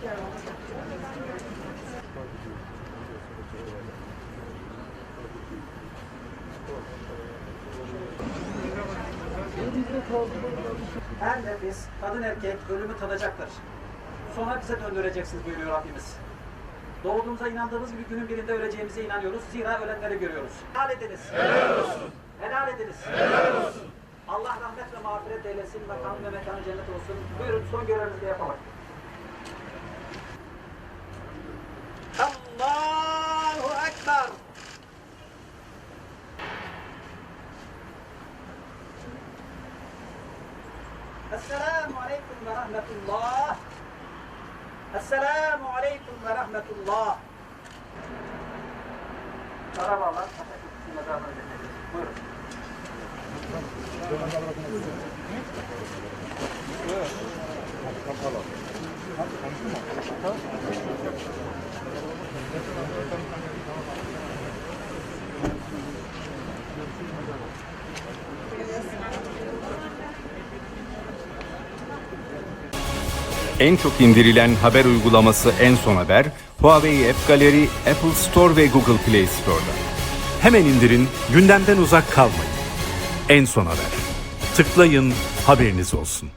Her nefis, kadın erkek ölümü tadacaktır. Sonra bize döndüreceksiniz buyuruyor Rabbimiz. Doğduğumuza inandığımız gibi günün birinde öleceğimize inanıyoruz. Zira ölenleri görüyoruz. Helal ediniz. Helal olsun. Helal ediniz. Helal olsun. Allah rahmet ve mağfiret eylesin. Makamı ve mekanı cennet olsun. Buyurun son görevimizi yapalım. السلام عليكم ورحمة الله. السلام عليكم ورحمة الله. Merhaba Allah, En çok indirilen haber uygulaması En Son Haber, Huawei App Gallery, Apple Store ve Google Play Store'da. Hemen indirin, gündemden uzak kalmayın. En son haber. Tıklayın, haberiniz olsun.